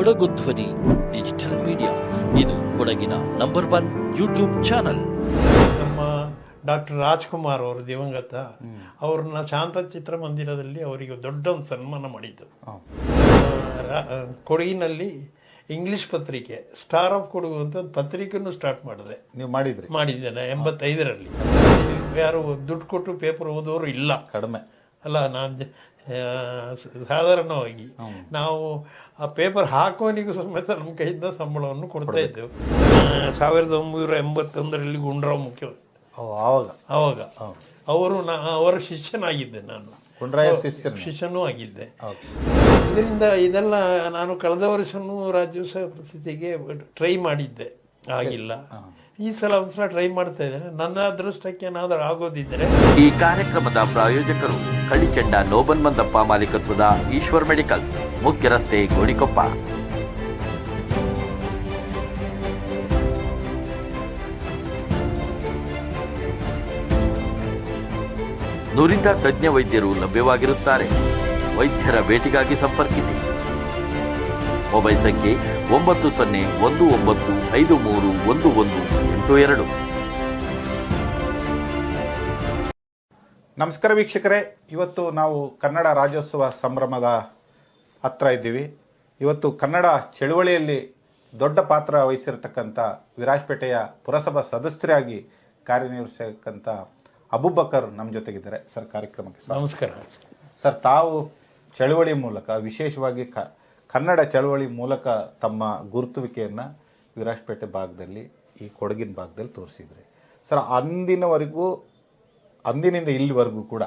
ಕೊಡಗು ಧ್ವನಿ digital media ಇದು ಕೊಡಗಿನ ನಂಬರ್ ಒನ್ ಯೂಟ್ಯೂಬ್ ಚಾನಲ್ ನಮ್ಮ ಡಾಕ್ಟರ್ ರಾಜ್ಕುಮಾರ್ ಅವರು ದಿವಂಗತ ಅವ್ರನ್ನ ಶಾಂತ ಚಿತ್ರಮಂದಿರದಲ್ಲಿ ಅವರಿಗೆ ದೊಡ್ಡ ಒಂದು ಸನ್ಮಾನ ಮಾಡಿದ್ದು. ಕೊಡಗಿನಲ್ಲಿ ಇಂಗ್ಲಿಷ್ ಪತ್ರಿಕೆ ಸ್ಟಾರ್ ಆಫ್ ಕೊಡಗು ಅಂತ ಪತ್ರಿಕೆನೂ ಸ್ಟಾರ್ಟ್ ಮಾಡಿದೆ. ನೀವು ಮಾಡಿದ್ರಿ? ಮಾಡಿದ್ದೇನೆ ಎಂಬತ್ತೈದರಲ್ಲಿ. ಯಾರು ದುಡ್ಡು ಕೊಟ್ಟು ಪೇಪರ್ ಓದೋರು ಇಲ್ಲ. ಕಡಿಮೆ. ಅಲ್ಲ ನಾನು ಸಾಧಾರಣವಾಗಿ ನಾವು ಆ ಪೇಪರ್ ಹಾಕೋನಿಗೂ ಸಮೇತ ನಮ್ಮ ಕೈಯಿಂದ ಸಂಬಳವನ್ನು ಕೊಡ್ತಾ ಇದ್ದೆವು. ಸಾವಿರದ ಒಂಬೈನೂರ ಎಂಬತ್ತೊಂದರಲ್ಲಿ ಗುಂಡ್ರಾವ್ ಮುಖ್ಯ ಆವಾಗ ಆವಾಗ ಅವರು ನಾ ಅವರ ಶಿಷ್ಯನಾಗಿದ್ದೆ ನಾನು. ಗುಂಡ್ರಾಯ ಶಿಷ್ಯ ಶಿಷ್ಯನೂ? ಆಗಿದ್ದೆ. ಇದರಿಂದ ಇದೆಲ್ಲ ನಾನು ಕಳೆದ ವರ್ಷನೂ ರಾಜ್ಯೋತ್ಸವ ಪ್ರಸ್ಥಿತಿಗೆ ಟ್ರೈ ಮಾಡಿದ್ದೆ. ಆಗಿಲ್ಲ. ಈ ಸಲ ಒಂದ್ಸಲ ಟ್ರೈ ಮಾಡ್ತಾ ಇದ್ದೇನೆ. ನನ್ನ ಅದೃಷ್ಟಕ್ಕೆ ಏನಾದರೂ ಆಗೋದಿದ್ದರೆ ಈ ಕಾರ್ಯಕ್ರಮದ ಪ್ರಾಯೋಜಕರು ಕಳಿಚೆಂಡ ನೋಬನ್ ಮಂದಪ್ಪ ಮಾಲೀಕತ್ವದ ಈಶ್ವರ್ ಮೆಡಿಕಲ್ಸ್, ಮುಖ್ಯ ರಸ್ತೆ ಗೋಣಿಕೊಪ್ಪ. ನುರಿತ ತಜ್ಞ ವೈದ್ಯರು ಲಭ್ಯವಾಗಿರುತ್ತಾರೆ. ವೈದ್ಯರ ಭೇಟಿಗಾಗಿ ಸಂಪರ್ಕಿಸಿ. ಮೊಬೈಲ್ ಸಂಖ್ಯೆ ಒಂಬತ್ತು ಸೊನ್ನೆ ಒಂದು ಒಂಬತ್ತು ಐದು ಮೂರು ಒಂದು ಒಂದು. ಎಂಟು ಎರಡು. ನಮಸ್ಕಾರ ವೀಕ್ಷಕರೇ. ಇವತ್ತು ನಾವು ಕನ್ನಡ ರಾಜ್ಯೋತ್ಸವ ಸಂಭ್ರಮದ ಹತ್ರ ಇದ್ದೀವಿ. ಇವತ್ತು ಕನ್ನಡ ಚಳುವಳಿಯಲ್ಲಿ ದೊಡ್ಡ ಪಾತ್ರ ವಹಿಸಿರತಕ್ಕಂಥ ವಿರಾಜಪೇಟೆಯ ಪುರಸಭಾ ಸದಸ್ಯರಾಗಿ ಕಾರ್ಯನಿರ್ವಹಿಸತಕ್ಕಂಥ ಅಬುಬಕರ್ ನಮ್ಮ ಜೊತೆಗಿದ್ದಾರೆ. ಸರ್ ಕಾರ್ಯಕ್ರಮಕ್ಕೆ. ನಮಸ್ಕಾರ. ಸರ್ ತಾವು ಚಳುವಳಿ ಮೂಲಕ ವಿಶೇಷವಾಗಿ ಕ ಕನ್ನಡ ಚಳುವಳಿ ಮೂಲಕ ತಮ್ಮ ಗುರುತುವಿಕೆಯನ್ನು ವಿರಾಜಪೇಟೆ ಭಾಗದಲ್ಲಿ ಈ ಕೊಡಗಿನ ಭಾಗದಲ್ಲಿ ತೋರಿಸಿದ್ರಿ. ಸರ್, ಅಂದಿನವರೆಗೂ, ಅಂದಿನಿಂದ ಇಲ್ಲಿವರೆಗೂ ಕೂಡ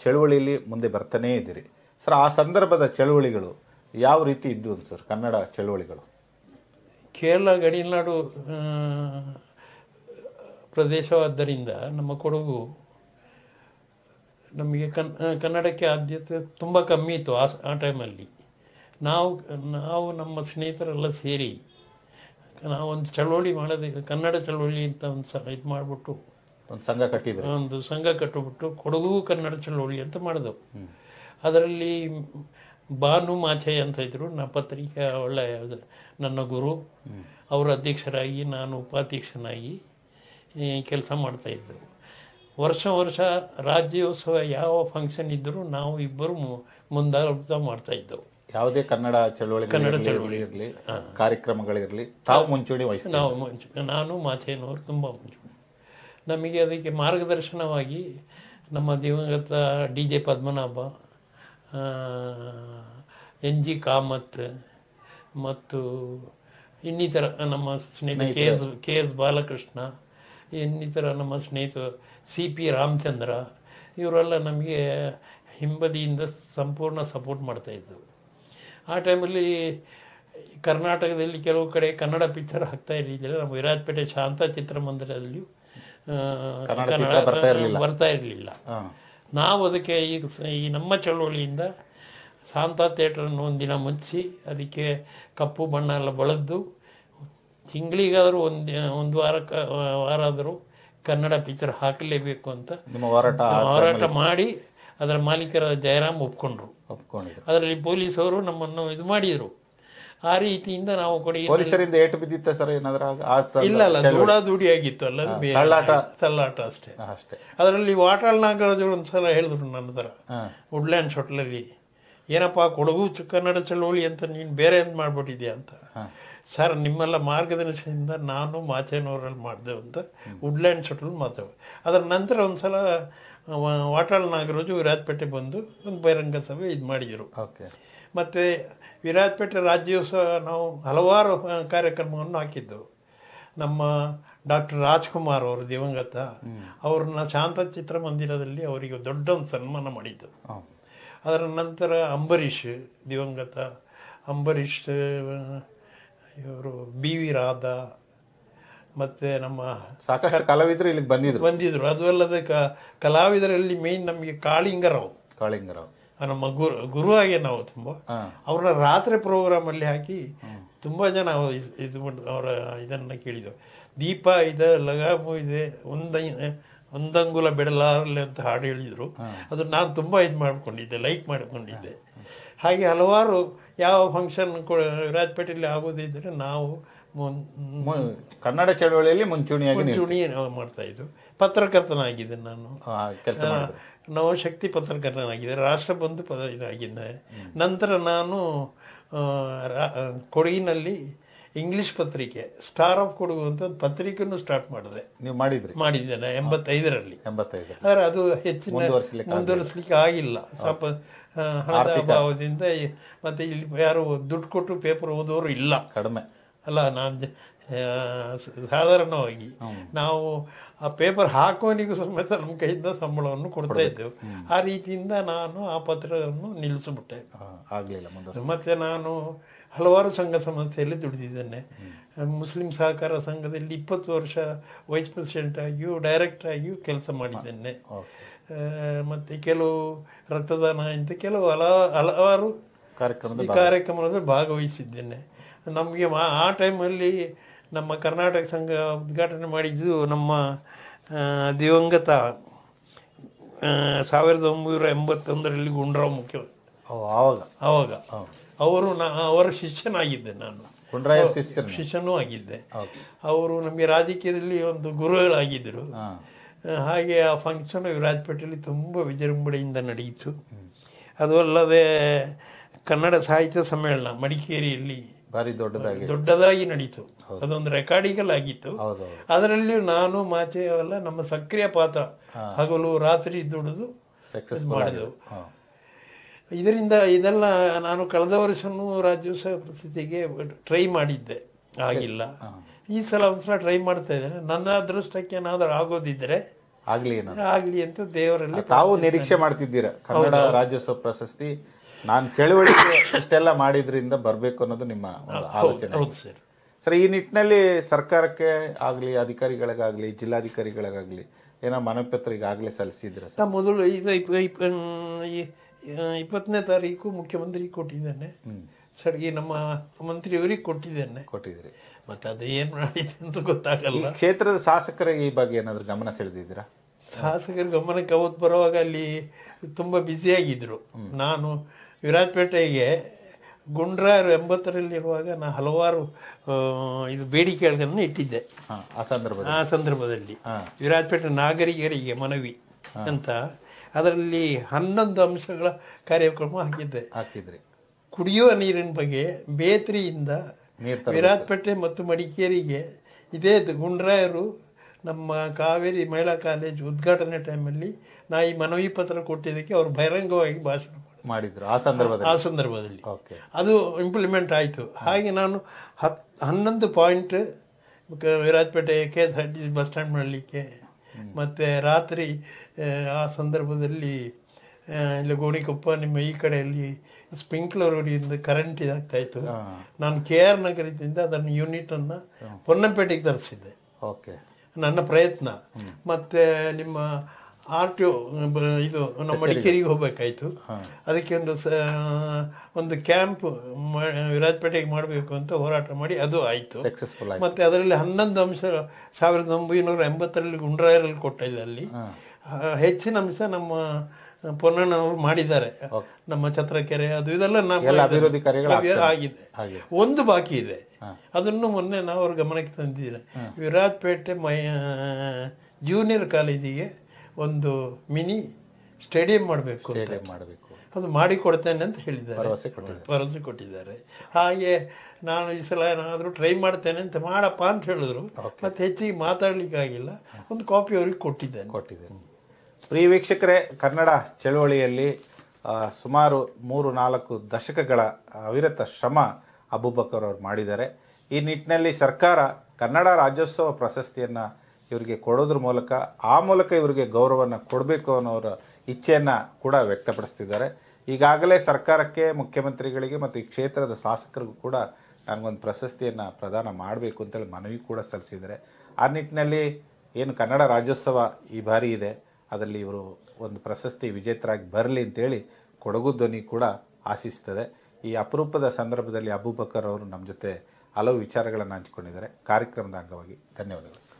ಚಳುವಳಿಯಲ್ಲಿ ಮುಂದೆ ಬರ್ತಾನೇ ಇದ್ದೀರಿ. ಸರ್, ಆ ಸಂದರ್ಭದ ಚಳುವಳಿಗಳು ಯಾವ ರೀತಿ ಇದ್ದವು ಸರ್, ಕನ್ನಡ ಚಳುವಳಿಗಳು? ಕೇರಳ, ಗಡಿನಾಡು ಪ್ರದೇಶವಾದ್ದರಿಂದ ನಮ್ಮ ಕೊಡಗು ನಮಗೆ ಕನ್ ಕನ್ನಡಕ್ಕೆ ಆದ್ಯತೆ ತುಂಬ ಕಮ್ಮಿ ಇತ್ತು ಆ ಆ ಟೈಮಲ್ಲಿ ನಾವು ನಾವು ನಮ್ಮ ಸ್ನೇಹಿತರೆಲ್ಲ ಸೇರಿ ನಾವೊಂದು ಚಳುವಳಿ ಮಾಡೋದು ಕನ್ನಡ ಚಳುವಳಿ ಅಂತ ಒಂದು ಸಹ ಇದು ಮಾಡಿಬಿಟ್ಟು ಒಂದು ಸಂಘ ಕಟ್ಟಿದ್ರು. ಒಂದು ಸಂಘ ಕಟ್ಟಿಬಿಟ್ಟು ಕೊಡಗು ಕನ್ನಡ ಚಳುವಳಿ ಅಂತ ಮಾಡಿದೆವು. ಅದರಲ್ಲಿ ಬಾನು ಮಾಚೆ ಅಂತ ಇದ್ದರು ನಾ ಪತ್ರಿಕೆ ಒಳ್ಳೆ ನನ್ನ ಗುರು. ಅವರ ಅಧ್ಯಕ್ಷರಾಗಿ ನಾನು ಉಪಾಧ್ಯಕ್ಷನಾಗಿ ಕೆಲಸ ಮಾಡ್ತಾಯಿದ್ದೆವು ವರ್ಷ ವರ್ಷ ರಾಜ್ಯೋತ್ಸವ ಯಾವ ಫಂಕ್ಷನ್ ಇದ್ದರೂ ನಾವು ಇಬ್ಬರು ಮುಂದಾಗ್ತಾ ಮಾಡ್ತಾಯಿದ್ದೆವು ಯಾವುದೇ ಕನ್ನಡ ಚಳುವಳಿ ಕನ್ನಡ ಚಳವಳಿ. ಇರಲಿ ಕಾರ್ಯಕ್ರಮಗಳಿರಲಿ ತಾವು ಮುಂಚೂಣಿ ವಹಿಸಿ ನಾವು ಮುಂಚೂಣಿ. ನಾನು ಮಾಚೇನವರು ತುಂಬ ಮುಂಚೂಣಿ. ನಮಗೆ ಅದಕ್ಕೆ ಮಾರ್ಗದರ್ಶನವಾಗಿ ನಮ್ಮ ದಿವಂಗತ D J Padmanabha N G Kamath ಮತ್ತು ಇನ್ನಿತರ ನಮ್ಮ ಸ್ನೇಹಿತ K S K S Balakrishna ಇನ್ನಿತರ ನಮ್ಮ ಸ್ನೇಹಿತ ಸಿ ಪಿ ರಾಮಚಂದ್ರ ಇವರೆಲ್ಲ ನಮಗೆ ಹಿಂಬದಿಯಿಂದ ಸಂಪೂರ್ಣ ಸಪೋರ್ಟ್ ಮಾಡ್ತಾಯಿದ್ರು ಆ ಟೈಮಲ್ಲಿ ಕರ್ನಾಟಕದಲ್ಲಿ ಕೆಲವು ಕಡೆ ಕನ್ನಡ ಪಿಕ್ಚರ್ ಹಾಕ್ತಾ ಇರಲಿಲ್ಲ ನಮ್ಮ ವಿರಾಜಪೇಟೆ ಶಾಂತ ಚಿತ್ರಮಂದಿರದಲ್ಲಿಯೂ ಕನ್ನಡ ಬರ್ತಾ ಇರ್ಲಿಲ್ಲ. ನಾವು ಅದಕ್ಕೆ ಈಗ ಈ ನಮ್ಮ ಚಳುವಳಿಯಿಂದ ಶಾಂತ ಥಿಯೇಟ್ರನ್ನು ಒಂದಿನ ಮುಚ್ಚಿ ಅದಕ್ಕೆ ಕಪ್ಪು ಬಣ್ಣ ಎಲ್ಲ ಬಳದ್ದು ತಿಂಗಳಿಗಾದರೂ ಒಂದು ಒಂದು ವಾರ ವಾರ ಆದರೂ ಕನ್ನಡ ಪಿಕ್ಚರ್ ಹಾಕಲೇಬೇಕು ಅಂತ ಹೋರಾಟ ಮಾಡಿ ಅದರ ಮಾಲೀಕರ ಜಯರಾಮ್ ಒಪ್ಕೊಂಡ್ರು. ಒಪ್ಕೊಂಡ್ರು ಅದರಲ್ಲಿ ಪೊಲೀಸವರು ನಮ್ಮನ್ನು ಇದು ಮಾಡಿದರು. ಆ ರೀತಿಯಿಂದ ನಾವು ಕೊಡಿ ಪೊಲೀಸರಿಂದ ಏಟು ಬಿದ್ದಿತ್ತ ಸರ್ ಏನಾದ್ರ ಇಲ್ಲ ಅಲ್ಲ ದೂಡಾದೂಡಿ ಆಗಿತ್ತು ಅಲ್ಲ ತಳ್ಳಾಟ. ತಳ್ಳಾಟ ಅಷ್ಟೇ. ಅಷ್ಟೇ. ಅದರಲ್ಲಿ ವಾಟಾಳ್ ನಾಗರಾಜ್ ಅವರು ಒಂದ್ಸಲ ಹೇಳಿದ್ರು ನನ್ನ ಥರ ವುಡ್ಲ್ಯಾಂಡ್ ಶೋಟ್ಲಲ್ಲಿ ಏನಪ್ಪ ಕೊಡಗು ಚು- ಕನ್ನಡ ಚಳುವಳಿ ಅಂತ ನೀನು ಬೇರೆ ಏನು ಮಾಡಿಬಿಟ್ಟಿದ್ಯಾ ಅಂತ. ಸರ್ ನಿಮ್ಮೆಲ್ಲ ಮಾರ್ಗದರ್ಶನದಿಂದ ನಾನು ಮಾಚೇನವರಲ್ಲಿ ಮಾಡಿದೆ ಅಂತ ವುಡ್ಲ್ಯಾಂಡ್ ಶೋಟ್ಲ್ ಮಾತಾಡ ಅದರ ನಂತರ ಒಂದ್ಸಲ ವ- ವಾಟಾಳ್ ನಾಗರಾಜು ವಿರಾಜಪೇಟೆ ಬಂದು ಒಂದು ಬಹಿರಂಗ ಸಭೆ ಇದು ಮಾಡಿದರು. ಓಕೆ. ಮತ್ತು ವಿರಾಜಪೇಟೆ ರಾಜ್ಯೋತ್ಸವ ನಾವು ಹಲವಾರು ಕಾರ್ಯಕ್ರಮವನ್ನು ಹಾಕಿದ್ದೆವು ನಮ್ಮ ಡಾಕ್ಟರ್ ರಾಜ್ಕುಮಾರ್ ಅವರು ದಿವಂಗತ ಅವ್ರನ್ನ ಶಾಂತ ಚಿತ್ರಮಂದಿರದಲ್ಲಿ ಅವರಿಗೆ ದೊಡ್ಡ ಒಂದು ಸನ್ಮಾನ ಮಾಡಿದ್ದು. ಅದರ ನಂತರ ಅಂಬರೀಷ್ ದಿವಂಗತ ಅಂಬರೀಷ್ ಇವರು ಬಿ ವಿ ರಾಧಾ ಮತ್ತು ನಮ್ಮ ಸಾಕಷ್ಟು ಕಲಾವಿದರು ಇಲ್ಲಿಗೆ ಬಂದಿದ್ರು. ಬಂದಿದ್ರು. ಅದು ಅಲ್ಲದೆ ಕ ಕಲಾವಿದರಲ್ಲಿ ಮೇನ್ ನಮಗೆ ಕಾಳಿಂಗರಾವ್. ಕಾಳಿಂಗರಾವ್. ನಮ್ಮ ಗುರು ಗುರು ಆಗಿ ನಾವು ತುಂಬ. ಅವ್ರನ್ನ ರಾತ್ರಿ ಪ್ರೋಗ್ರಾಮಲ್ಲಿ ಹಾಕಿ ತುಂಬಾ ಜನ ಇದು ಅವರ ಇದನ್ನ ಕೇಳಿದ್ರು. ದೀಪ ಇದೆ ಲಗಾಮು ಇದೆ ಒಂದ ಒಂದಂಗುಲ ಬಿಡಲಾರಲ್ಲ ಅಂತ ಹಾಡು ಹೇಳಿದರು. ಅದು ನಾನು ತುಂಬ ಇದು ಮಾಡ್ಕೊಂಡಿದ್ದೆ ಲೈಕ್ ಮಾಡಿಕೊಂಡಿದ್ದೆ. ಹಾಗೆ ಹಲವಾರು ಯಾವ ಫಂಕ್ಷನ್ ವಿರಾಜಪೇಟೆಯಲ್ಲಿ ಆಗೋದಿದ್ದರೆ ನಾವು ಕನ್ನಡ ಚಳವಳಿಯಲ್ಲಿ ಮುಂಚೂಣಿಯಾಗಿ ಮುಂಚೂಣಿ ಮಾಡ್ತಾ ಇದ್ದು ಪತ್ರಕರ್ತನಾಗಿದ್ದೆ ನಾನು. ಕೆಲಸ ನವಶಕ್ತಿ ಪತ್ರಕರ್ತನಾಗಿದೆ ರಾಷ್ಟ್ರಬಂಧು ಪದ ಇದಾಗಿದ್ದೆ. ನಂತರ ನಾನು ಕೊಡಗಿನಲ್ಲಿ ಇಂಗ್ಲಿಷ್ ಪತ್ರಿಕೆ ಸ್ಟಾರ್ ಆಫ್ ಕೊಡಗು ಅಂತ ಒಂದು ಪತ್ರಿಕೆಯನ್ನು ಸ್ಟಾರ್ಟ್ ಮಾಡಿದೆ. ನೀವು ಮಾಡಿದ್ರಿ? ಮಾಡಿದ್ದೇನೆ ಎಂಬತ್ತೈದರಲ್ಲಿ. ಎಂಬತ್ತೈದು ಆದರೆ ಅದು ಹೆಚ್ಚಿನ ಮುಂದುವರಿಸ್ಲಿಕ್ಕೆ ಆಗಿಲ್ಲ. ಸ್ವಲ್ಪ ಹಣದ ಅಭಾವದಿಂದ ಮತ್ತೆ ಇಲ್ಲಿ ಯಾರು ದುಡ್ಡು ಕೊಟ್ಟು ಪೇಪರ್ ಓದೋರು ಇಲ್ಲ. ಕಡಿಮೆ. ಅಲ್ಲ ನಾನು ಸಾಧಾರಣವಾಗಿ ನಾವು ಆ ಪೇಪರ್ ಹಾಕೋನಿಗೂ ಸಮೇತ ನಮ್ಮ ಕೈಯಿಂದ ಸಂಬಳವನ್ನು ಕೊಡ್ತಾ ಇದ್ದೆವು. ಆ ರೀತಿಯಿಂದ ನಾನು ಆ ಪತ್ರವನ್ನು ನಿಲ್ಲಿಸಿಬಿಟ್ಟೆ. ಆಗಲಿಲ್ಲ ಮತ್ತೆ ನಾನು ಹಲವಾರು ಸಂಘ ಸಂಸ್ಥೆಯಲ್ಲಿ ದುಡಿದಿದ್ದೇನೆ. ಮುಸ್ಲಿಂ ಸಹಕಾರ ಸಂಘದಲ್ಲಿ ಇಪ್ಪತ್ತು ವರ್ಷ ವೈಸ್ ಪ್ರೆಸಿಡೆಂಟ್ ಆಗಿಯೂ ಡೈರೆಕ್ಟರ್ ಆಗಿಯೂ ಕೆಲಸ ಮಾಡಿದ್ದೇನೆ. ಮತ್ತು ಕೆಲವು ರಕ್ತದಾನ ಇಂಥ ಕೆಲವು ಹಲ ಹಲವಾರು ಕಾರ್ಯಕ್ರಮದ ಕಾರ್ಯಕ್ರಮದಲ್ಲಿ ಭಾಗವಹಿಸಿದ್ದೇನೆ. ನಮಗೆ ಮಾ- ಆ ಟೈಮಲ್ಲಿ ನಮ್ಮ ಕರ್ನಾಟಕ ಸಂಘ ಉದ್ಘಾಟನೆ ಮಾಡಿದ್ದು ನಮ್ಮ ದಿವಂಗತ ಸಾವಿರದ ಒಂಬೈನೂರ ಎಂಬತ್ತೊಂದರಲ್ಲಿ ಗುಂಡ್ರಾವ್ ಮುಖ್ಯ ಆವಾಗ? ಆವಾಗ. ಅವರು ನಾ ಅವರ ಶಿಷ್ಯನಾಗಿದ್ದೆ ನಾನು. ಗುಂಡ್ರಾಯ ಶಿಷ್ಯ ಶಿಷ್ಯನೂ ಆಗಿದ್ದೆ. ಅವರು ನಮಗೆ ರಾಜಕೀಯದಲ್ಲಿ ಒಂದು ಗುರುಗಳಾಗಿದ್ದರು. ಹಾಗೆ ಆ ಫಂಕ್ಷನ್ ವಿರಾಜಪೇಟೆಯಲ್ಲಿ ತುಂಬ ವಿಜೃಂಭಣೆಯಿಂದ ನಡೆಯಿತು. ಅದು ಅಲ್ಲದೆ ಕನ್ನಡ ಸಾಹಿತ್ಯ ಸಮ್ಮೇಳನ ಮಡಿಕೇರಿಯಲ್ಲಿ ಭಾರಿ ದೊಡ್ಡದಾಗಿ. ದೊಡ್ಡದಾಗಿ ನಡೀತು. ಅದೊಂದು ರೆಕಾರ್ಡಿಗಲ್ ಆಗಿತ್ತು. ಅದರಲ್ಲಿ ನಾನು ಮಾಚೆ ಎಲ್ಲ ನಮ್ಮ ಸಕ್ರಿಯ ಪಾತ್ರ. ಹಗಲು ರಾತ್ರಿ ದುಡಿದು ಸಕ್ಸಸ್ ಮಾಡಿದೆವು. ಇದರಿಂದ ಇದೆಲ್ಲ ನಾನು ಕಳೆದ ವರ್ಷನೂ ರಾಜ್ಯೋತ್ಸವ ಪ್ರಶಸ್ತಿಗೆ ಟ್ರೈ ಮಾಡಿದ್ದೆ. ಆಗಿಲ್ಲ. ಈ ಸಲ ಒಂದ್ಸಲ ಟ್ರೈ ಮಾಡ್ತಾ ಇದ್ದೇನೆ. ನನ್ನ ಅದೃಷ್ಟಕ್ಕೆ ಏನಾದರೂ ಆಗೋದಿದ್ರೆ ಆಗ್ಲಿ ಆಗ್ಲಿ ಆಗಲಿ ಅಂತ ದೇವರಲ್ಲಿ ತಾವು ನಿರೀಕ್ಷೆ ಮಾಡ್ತಿದ್ದೀರಾ? ಕನ್ನಡ ರಾಜ್ಯೋತ್ಸವ ಪ್ರಶಸ್ತಿ ನಾನು ಚಳವಳಿಗೆ ಇಷ್ಟೆಲ್ಲ ಮಾಡಿದ್ರಿಂದ ಬರಬೇಕು ಅನ್ನೋದು ನಿಮ್ಮ ಒಂದು ಆಲೋಚನೆ. ಹೌದು ಸರ್. ಸರ್ ಈ ನಿಟ್ಟಿನಲ್ಲಿ ಸರ್ಕಾರಕ್ಕೆ ಆಗಲಿ ಅಧಿಕಾರಿಗಳಿಗಾಗಲಿ ಜಿಲ್ಲಾಧಿಕಾರಿಗಳಿಗಾಗಲಿ ಏನೋ ಮನಪತ್ರ ಈಗಾಗಲೇ ಸಲ್ಲಿಸಿದ್ರೆ ಸರ್? ಮೊದಲು ಈಗ ಇಪ್ಪ ಇಪ್ಪ ಈ ಇಪ್ಪತ್ತನೇ ತಾರೀಕು ಮುಖ್ಯಮಂತ್ರಿಗೆ ಕೊಟ್ಟಿದ್ದೇನೆ. ಸರ್ ಈ ನಮ್ಮ ಮಂತ್ರಿಯವರಿಗೆ ಕೊಟ್ಟಿದ್ದೇನೆ. ಕೊಟ್ಟಿದ್ರಿ. ಮತ್ತೆ ಅದು ಏನು ಮಾಡಿದೆ ಅಂತ ಗೊತ್ತಾಗಲ್ಲ. ಕ್ಷೇತ್ರದ ಶಾಸಕರಿಗೆ ಈ ಬಗ್ಗೆ ಏನಾದರೂ ಗಮನ ಸೆಳೆದಿದ್ದೀರಾ? ಶಾಸಕರ ಗಮನಕ್ಕೆ ಅವತ್ತು ಬರುವಾಗ ಅಲ್ಲಿ ತುಂಬ ಬ್ಯುಸಿಯಾಗಿದ್ದರು ನಾನು ವಿರಾಜಪೇಟೆಗೆ ಗುಂಡ್ರಾರು ಎಂಬತ್ತರಲ್ಲಿರುವಾಗ ನಾನು ಹಲವಾರು ಇದು ಬೇಡಿಕೆಗಳನ್ನು ಇಟ್ಟಿದ್ದೆ. ಆ ಸಂದರ್ಭ ಆ ಸಂದರ್ಭದಲ್ಲಿ. ವಿರಾಜಪೇಟೆ ನಾಗರಿಕರಿಗೆ ಮನವಿ ಅಂತ ಅದರಲ್ಲಿ ಹನ್ನೊಂದು ಅಂಶಗಳ ಕಾರ್ಯಕ್ರಮ ಹಾಕಿದ್ದೆ. ಹಾಕಿದ್ರಿ. ಕುಡಿಯುವ ನೀರಿನ ಬಗ್ಗೆ ಬೇತ್ರಿಯಿಂದ ವಿರಾಜಪೇಟೆ ಮತ್ತು ಮಡಿಕೇರಿಗೆ ಇದೇ ಗುಂಡ್ರಾಯರು ನಮ್ಮ ಕಾವೇರಿ ಮಹಿಳಾ ಕಾಲೇಜ್ ಉದ್ಘಾಟನೆ ಟೈಮಲ್ಲಿ ನಾ ಈ ಮನವಿ ಪತ್ರ ಕೊಟ್ಟಿದ್ದಕ್ಕೆ ಅವರು ಬಹಿರಂಗವಾಗಿ ಭಾಷಣ ಮಾಡಿದ್ರು ಆ ಸಂದರ್ಭದಲ್ಲಿ? ಆ ಸಂದರ್ಭದಲ್ಲಿ. ಓಕೆ ಅದು ಇಂಪ್ಲಿಮೆಂಟ್ ಆಯಿತು. ಹಾಗೆ ನಾನು ಹತ್ ಹನ್ನೊಂದು point Virajpet K S R T C bus stand ಮಾಡಲಿಕ್ಕೆ ಮತ್ತು ರಾತ್ರಿ ಆ, ಸಂದರ್ಭದಲ್ಲಿ ಇಲ್ಲಿ ಗೋಣಿಕೊಪ್ಪ ನಿಮ್ಮ ಈ ಕಡೆಯಲ್ಲಿ ಸ್ಪ್ರಿಂಕ್ಲರ್ ಹೊಡಿಯಿಂದ ಕರೆಂಟ್ ಇದಾಗ್ತಾ ಇತ್ತು. ನಾನು ಕೆ ಆರ್ ನಗರದಿಂದ ಅದನ್ನು ಯೂನಿಟನ್ನು ಪೊನ್ನಂಪೇಟೆಗೆ ತರಿಸಿದ್ದೆ. ಓಕೆ ನನ್ನ ಪ್ರಯತ್ನ. ಮತ್ತೆ ನಿಮ್ಮ ಆರ್ ಟಿ ಇದು ನಮ್ಮ ಮಡಿಕೇರಿಗೆ ಹೋಗ್ಬೇಕಾಯ್ತು. ಅದಕ್ಕೆ ಒಂದು ಸ ಒಂದು ಕ್ಯಾಂಪ್ ವಿರಾಜಪೇಟೆಗೆ ಮಾಡಬೇಕು ಅಂತ ಹೋರಾಟ ಮಾಡಿ ಅದು ಆಯಿತು. ಮತ್ತೆ ಅದರಲ್ಲಿ ಹನ್ನೊಂದು ಅಂಶ ಸಾವಿರದ ಒಂಬೈನೂರ ಎಂಬತ್ತರಲ್ಲಿ ಗುಂಡ್ರಾಯರಲ್ಲಿ ಕೊಟ್ಟಿದೆ ಅಲ್ಲಿ ಹೆಚ್ಚಿನ ಅಂಶ ನಮ್ಮ ಪೊನ್ನಣ್ಣವರು ಮಾಡಿದ್ದಾರೆ. ನಮ್ಮ ಛತ್ರಕೆರೆ ಅದು ಇದೆಲ್ಲ ನಾವು ಆಗಿದೆ. ಒಂದು ಬಾಕಿ ಇದೆ. ಅದನ್ನು ಮೊನ್ನೆ ನಾವು ಅವ್ರ ಗಮನಕ್ಕೆ ತಂದಿದ್ದೀರ. ವಿರಾಜಪೇಟೆ ಮೈ ಜೂನಿಯರ್ ಕಾಲೇಜಿಗೆ ಒಂದು ಮಿನಿ ಸ್ಟೇಡಿಯಂ ಮಾಡಬೇಕು ಮಾಡಬೇಕು. ಅದು ಮಾಡಿಕೊಡ್ತೇನೆ ಅಂತ ಹೇಳಿದ್ದಾರೆ. ಭರವಸೆ ಕೊಟ್ಟಿದ್ದಾರೆ. ಭರವಸೆ ಕೊಟ್ಟಿದ್ದಾರೆ. ಹಾಗೆ ನಾನು ಈ ಸಲ ಏನಾದರೂ ಟ್ರೈ ಮಾಡ್ತೇನೆ ಅಂತ ಮಾಡಪ್ಪ ಅಂತ ಹೇಳಿದ್ರು. ಮತ್ತೆ ಹೆಚ್ಚಿಗೆ ಮಾತಾಡ್ಲಿಕ್ಕಾಗಿಲ್ಲ. ಒಂದು ಕಾಪಿ ಅವ್ರಿಗೆ ಕೊಟ್ಟಿದ್ದೇನೆ. ಕೊಟ್ಟಿದೆ ಪ್ರಿಯ ವೀಕ್ಷಕರೇ ಕನ್ನಡ ಚಳುವಳಿಯಲ್ಲಿ ಸುಮಾರು ಮೂರು ನಾಲ್ಕು ದಶಕಗಳ ಅವಿರತ ಶ್ರಮ ಅಬೂಬಕರ್ ಅವರು ಮಾಡಿದ್ದಾರೆ. ಈ ನಿಟ್ಟಿನಲ್ಲಿ ಸರ್ಕಾರ ಕನ್ನಡ ರಾಜ್ಯೋತ್ಸವ ಪ್ರಶಸ್ತಿಯನ್ನು ಇವರಿಗೆ ಕೊಡೋದ್ರ ಮೂಲಕ, ಆ ಮೂಲಕ ಇವರಿಗೆ ಗೌರವವನ್ನು ಕೊಡಬೇಕು ಅನ್ನೋರ ಇಚ್ಛೆಯನ್ನು ಕೂಡ ವ್ಯಕ್ತಪಡಿಸ್ತಿದ್ದಾರೆ. ಈಗಾಗಲೇ ಸರ್ಕಾರಕ್ಕೆ, ಮುಖ್ಯಮಂತ್ರಿಗಳಿಗೆ ಮತ್ತು ಈ ಕ್ಷೇತ್ರದ ಶಾಸಕರಿಗೂ ಕೂಡ ನನಗೊಂದು ಪ್ರಶಸ್ತಿಯನ್ನು ಪ್ರದಾನ ಮಾಡಬೇಕು ಅಂತೇಳಿ ಮನವಿ ಕೂಡ ಸಲ್ಲಿಸಿದ್ದಾರೆ. ಆ ನಿಟ್ಟಿನಲ್ಲಿ ಏನು ಕನ್ನಡ ರಾಜ್ಯೋತ್ಸವ ಈ ಬಾರಿ ಇದೆ. ಅದರಲ್ಲಿ ಇವರು ಒಂದು ಪ್ರಶಸ್ತಿ ವಿಜೇತರಾಗಿ ಬರಲಿ ಅಂತೇಳಿ ಕೊಡಗು ಧ್ವನಿ ಕೂಡ ಆಶಿಸ್ತದೆ. ಈ ಅಪರೂಪದ ಸಂದರ್ಭದಲ್ಲಿ ಅಬೂಬಕರ್ ಅವರು ನಮ್ಮ ಜೊತೆ ಹಲವು ವಿಚಾರಗಳನ್ನು ಹಂಚಿಕೊಂಡಿದ್ದಾರೆ. ಕಾರ್ಯಕ್ರಮದ ಅಂಗವಾಗಿ ಧನ್ಯವಾದಗಳು ಸರ್.